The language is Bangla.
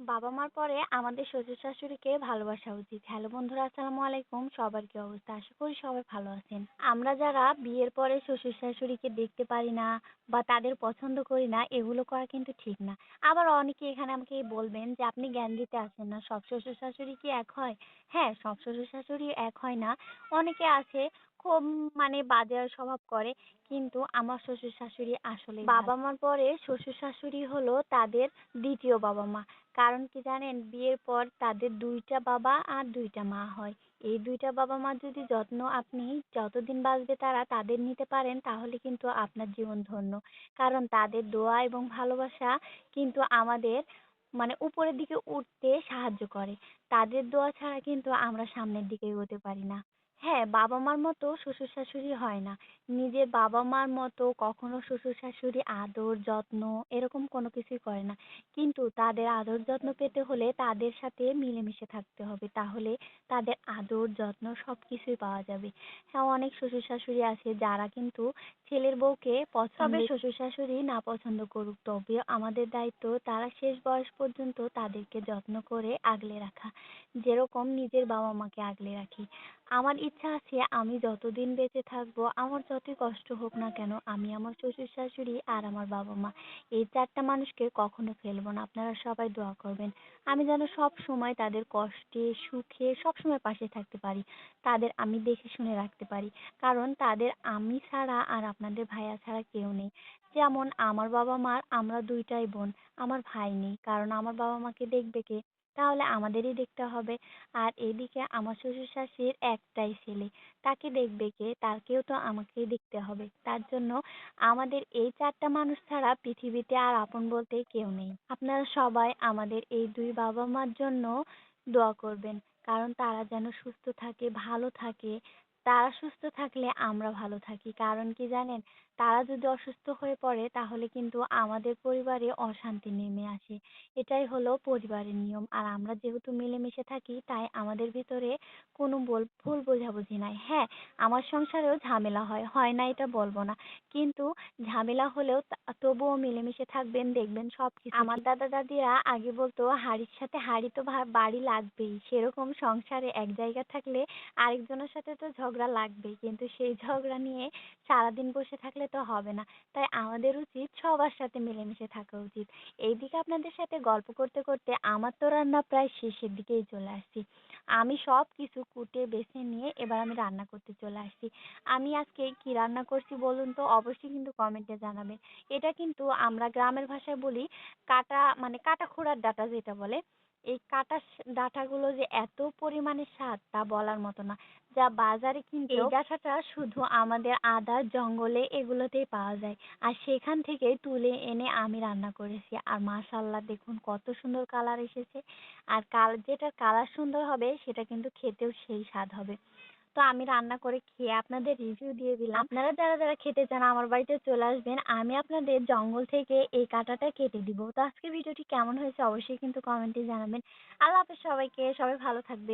বাবা-মার পরে আমাদের শ্বশুর-শাশুড়িকে ভালোবাসা উচিত। হ্যালো বন্ধুরা, আসসালামু আলাইকুম। সবার কি অবস্থা? আশা করি সবাই ভালো আছেন। আমরা যারা বিয়ের পরে শ্বশুর-শাশুড়িকে দেখতে পারি না বা তাদের পছন্দ করি না, এগুলো করা কিন্তু ঠিক না। আবার অনেকে এখানে আমাকে বলবেন যে, আপনি জ্ঞান দিতে আসেন না। সব শ্বশুর-শাশুড়ি কি এক হয়? হ্যাঁ সব শ্বশুর-শাশুড়ি এক হয় না। অনেকে আছে খুব মানে বাজে স্বভাব করে। কিন্তু আমার শ্বশুর-শাশুড়ি আসলে বাবা-মার পরে শ্বশুর-শাশুড়ি হলো তাদের দ্বিতীয় বাবা-মা। কারণ কি জানেন বিয়ের পর তাদের দুইটা বাবা আর দুইটা মা হয়। এই দুইটা বাবা মার যদি যত্ন আপনি যতদিন বাঁচবে তারা তাদের নিতে পারেন তাহলে কিন্তু আপনার জীবন ধন্য। কারণ তাদের দোয়া এবং ভালোবাসা কিন্তু আমাদের মানে উপরের দিকে উঠতে সাহায্য করে। তাদের দোয়া ছাড়া কিন্তু আমরা সামনের দিকে এগোতে পারি না। হ্যাঁ বাবা মার মতো শ্বশুর শাশুড়ি হয় না। নিজের বাবা মার মতো কখনো শ্বশুর শাশুড়ি আদর যত্ন এরকম কোনো কিছুই করে না। কিন্তু তাদের আদর যত্ন পেতে হলে তাদের সাথে মিলেমিশে থাকতে হবে। তাহলে তাদের আদর যত্ন সবকিছুই পাওয়া যাবে। হ্যাঁ অনেক শ্বশুর শাশুড়ি আছে যারা কিন্তু ছেলের বউকে পছন্দ শ্বশুর শাশুড়ি না পছন্দ করুক। তবে আমাদের দায়িত্ব তারা শেষ বয়স পর্যন্ত তাদেরকে যত্ন করে আগলে রাখা। যেরকম নিজের বাবা মাকে আগলে রাখি। আমার ইচ্ছা আছে আমি যতদিন বেঁচে থাকব, আমার যতই কষ্ট হোক না কেন, আমি আমার শ্বশুর শাশুড়ি আর আমার বাবা মা, এই চারটা মানুষকে কখনো ফেলব না। আপনারা সবাই দোয়া করবেন। আমি যেন সব সময় তাদের কষ্টে, সুখে, সব সময় পাশে থাকতে পারি। তাদের আমি দেখে শুনে রাখতে পারি। কারণ তাদের আমি ছাড়া আর আপনাদের ভাইয়া ছাড়া কেউ নেই। যেমন আমার বাবা মার আমরা দুইটাই বোন, আমার ভাই নেই। কারণ আমার বাবা মাকে দেখবে কে? তাহলে আমাদেরই দেখতে হবে। আর এদিকে আমার শ্বশুর শাশুড়ির একটাই ছেলে, তাকে দেখবে কে? তাকেও তো আমাকেই দেখতে হবে। তার জন্য আমাদের এই চারটা মানুষ ছাড়া পৃথিবীতে আর আপন বলতে কেউ নেই। আপনারা সবাই আমাদের এই দুই বাবা মার জন্য দোয়া করবেন, কারণ তারা যেন সুস্থ থাকে, ভালো থাকে। তারা সুস্থ থাকলে আমরা ভালো থাকি। কারণ কি জানেন? তারা যদি অসুস্থ হয়ে পড়ে, তাহলে কিন্তু আমাদের পরিবারে অশান্তি নেমে আসে। এটাই হলো পরিবারের নিয়ম। আর আমরা যেহেতু মিলেমিশে থাকি, তাই আমাদের ভিতরে কোনো বল, ভুল বোঝাবুঝি নাই। হ্যাঁ আমার সংসারেও ঝামেলা হয়। হয় না এটা বলব না। কিন্তু ঝামেলা হলেও তবুও মিলেমিশে থাকবেন, দেখবেন সব আমার দাদা দাদিরা আগে বলতো, হাড়ির সাথে হাড়ি তো বাড়ি লাগবেই। সেরকম সংসারে এক জায়গা থাকলে আরেকজনের সাথে তো ঝগড়া লাগবেই। কিন্তু সেই ঝগড়া নিয়ে সারাদিন বসে থাকলে তো হবে না। তাই আমাদের উচিত সবার সাথে মিলেমিশে থাকা উচিত। এইদিকে আপনাদের সাথে গল্প করতে করতে আমার তো রান্না প্রায় শেষের দিকেই চলে আসছি। আমি সব কিছু কুটে বেছে নিয়ে এবার আমি রান্না করতে চলে আসছি। আমি আজকে কি রান্না করছি বলুন তো? অবশ্যই কিন্তু কমেন্টে জানাবেন। এটা কিন্তু আমরা গ্রামের ভাষায় বলি কাটা মানে কাটা খোড়ার ডাঁটা যেটা বলে। এই কাটা ডাঁটাগুলো যে এত পরিমাণে স্বাদ তা বলার মতো না। যা বাজারে কিনতে এই ডাঁটাটা শুধু আমাদের আদার জঙ্গলে এগুলোতেই পাওয়া যায়। আর সেখান থেকে তুলে এনে আমি রান্না করেছি। আর মাশাল্লাহ দেখুন কত সুন্দর কালার এসেছে। আর কাল যেটা কালার সুন্দর হবে সেটা কিন্তু খেতেও সেই স্বাদ হবে। তো আমি রান্না করে খেয়ে আপনাদের রিভিউ দিয়ে দিলাম। আপনারা যারা যারা খেতে চান আমার বাড়িতে চলে আসবেন, আমি আপনাদের জঙ্গল থেকে এই কাঁটাটা কেটে দিব। তো আজকে ভিডিওটি কেমন হয়েছে অবশ্যই কিন্তু কমেন্টে জানাবেন। আল্লাহ হাফেজ সবাইকে, সবাই ভালো থাকবে